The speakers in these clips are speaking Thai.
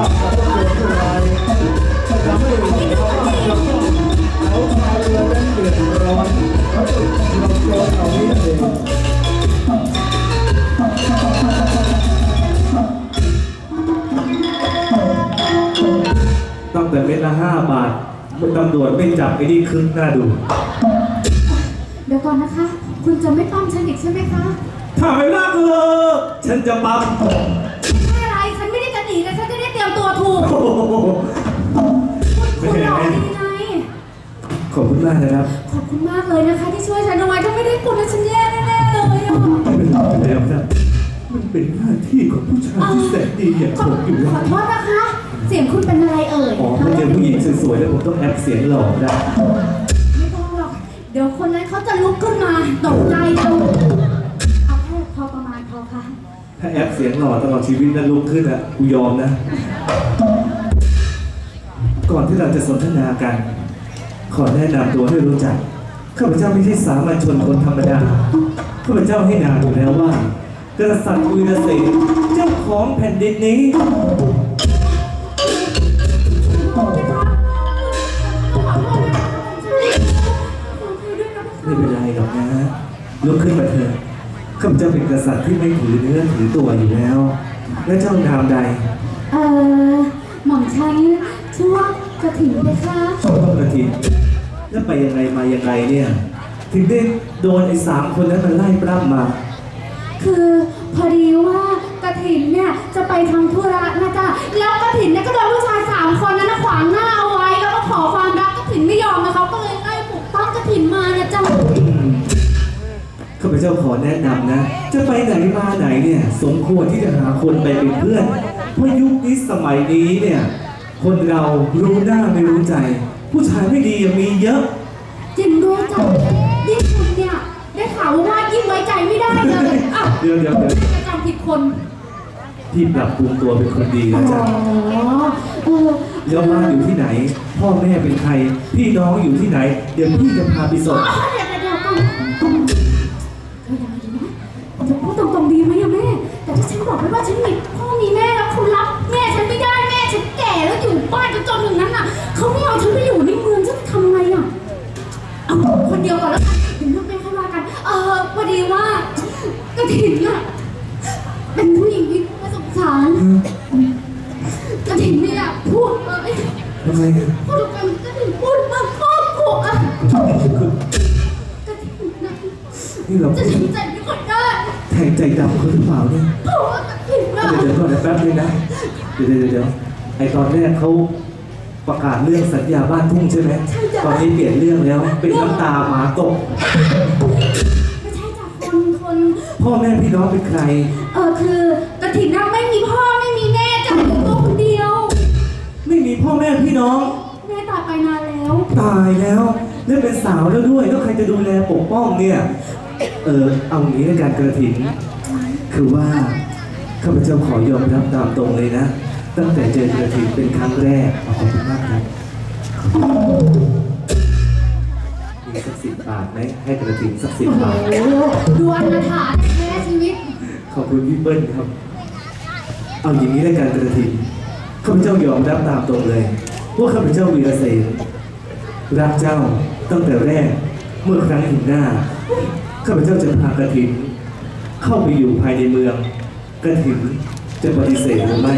ตั้งแต่เม็ดละห้าบาทตำรวจไม่จับไอ้นี่ครึ่งหน้าดู เดี๋ยวก่อนนะคะ คุณจะไม่ปั้มฉันอีกใช่ไหมคะ ถ้าไม่รักเธอฉันจะปั๊ม คุณหล่อดีไง ขอบคุณมากนะครับขอบคุณมากเลยนะคะที่ช่วยฉันเอาไว้ถ้าไม่ได้คุณนะฉันแย่แน่เลยอะไม่เป็นไรแล้วนะมันเป็นหน้าที่ของผู้ชายที่แสนดีอย่างขผอมอยู่แล้วขอโทษนะคะ เสียงคุณเป็นอะไรเอ่ยอ๋อไม่เจอผู้หญิงสวยๆแล้วผมต้องแอบเสียงหล่อด้ไม่ต้องหรอก เดี๋ยวคนนั้นเขาจะลุกขึ้นมาตกใจเราเอาแค่พอประมาณพอค่ะ ถ้าแอปเสียงหล่อตลอดชีวิตแล้วลุกขึ้นอะกูยอมนะ ก่อนที่เราจะสนทนากัน ขอแนะนำตัวให้รู้จัก ข้าพเจ้าไม่ใช่สามัญชนคนธรรมดา ข้าพเจ้าให้นามอยู่แล้วว่า กษัตริย์วีรเสนเจ้าของแผ่นดินนี้ ไม่เป็นไรหรอกนะลุกขึ้นมาเถอะ ข้าพเจ้าเป็นกษัตริย์ที่ไม่ถือเนื้อถือตัวอยู่แล้ว และเจ้านามใด เอ่อหม่อมฉันชื่อว่ากระถิ่นเลยค่ะชอบกระถินแล้วไปยังไงมายังไงเนี่ย ถึงได้โดนไอ้สามคนนั้นมันไล่ปล้ำมา คือพอดีว่ากระถิ่นเนี่ยจะไปทำธุระนะจ๊ะแล้วกระถิ่นเนี่ยก็โดนผู้ชายสามคนนั้นนะขวางหน้าเอาไว้แล้วก็ขอความรักกระถิ่นไม่ยอมนะเขาก็เลยไล่ปลุกปั้มกระถิ่นมาเนี่ยจ้ะ ข้าพเจ้าขอแนะนำนะ จะไปไหนมาไหนเนี่ยสมควรที่จะหาคนไปเป็นเพื่อน เพราะยุคนี้สมัยนี้เนี่ย คนเรารู้หน้าไม่รู้ใจ ผู้ชายไม่ดียังมีเยอะ จริงด้วยจ้ะยิ่งคุณเนี่ย ได้ข่าวว่ายิ่งไว้ใจไม่ได้เลยอะเดี๋ยวเดี๋ยวเดี๋ยวจะจำผิดคนพี่ปรับปรุงตัวเป็นคนดีอ๋แล้วจ้ะอเออแล้วบ้านอยู่ที่ไหน พ่อแม่เป็นใคร พี่น้องอยู่ที่ไหน เดี๋ยวพี่จะพาไปส่งอ๋อเดี๋ยวเดี๋ยวเดี๋ยว แต่ถ้าบอกไปว่าฉันมีพ่อมีแม่แล้วเขารับแม่ฉันไม่ได้แม่ฉันแก่แล้วอยู่บ้านจนจนอย่างนั้นอะเขาไม่เอาฉันไปอยู่ในเมืองฉันจะทำไงอะเอาคนเดียวก่อนแล้วกันเดี๋ยวเรื่องแม่ค่อยว่ากัน เออพอดีว่ากระถิ่นอะเป็นผู้หญิงที่น่าสงสารกระถิ่นเนี่ยพูดเลย ทำไมเนี่ะ งใจดำเขาหรือเปล่าเนี่ยเพราะว่ากระถิ่นนะเดี๋ยวเดี๋ยวก่อนนะแป๊บนึงนะ เดี๋ยวเดี๋ยวเดี๋ยวไอตอนแรกเขาประกาศเรื่องสัญญาบ้านทุ่งใช่ไหม ตอนนี้เปลี่ยนเรื่องแล้ว เป็นน้ำตาหมาตกไม่ใช่จากคนคนพ่อแม่พี่น้องเป็นใคร เออคือกระถิ่นนะไม่มีพ่อไม่มีแม่จะอยู่ตัวคนเดียว ไม่มีพ่อแม่พี่น้อง แม่ตายไปนานแล้ว ตายแล้ว แล้วเป็นสาวแล้วด้วย แล้วใครจะดูแลปกป้องเนี่ย เออเอางี้ในการกระถินคือว่าข้าพเจ้าขอยอมรับตามตรงเลยนะ ตั้งแต่เจอกระถินเป็นครั้งแรกขอบคุณมากครับมีสักสิบบาทไหมให้กระถินสักสิบบาทโอ้โหดูอนาถาแท้ชีวิต ขอบคุณพี่เปิ้ลครับ เอาอย่างนี้ในการกระถินข้าพเจ้ายอมรับตามตรงเลยว่าข้าพเจ้าวีรเสนรักเจ้าตั้งแต่แรกเมื่อครั้งถึงหน้า ข้าพเจ้าจะพากระถิน เข้าไปอยู่ภายในเมืองกระถินจะปฏิเสธหรือไม่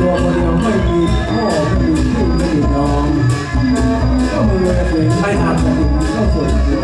ตัวคนเดียวไม่มีพ่อไม่มีพี่ไม่มีน้องก็มือกระถิ่นไม่ทำกระถิ่นเข้าส่วย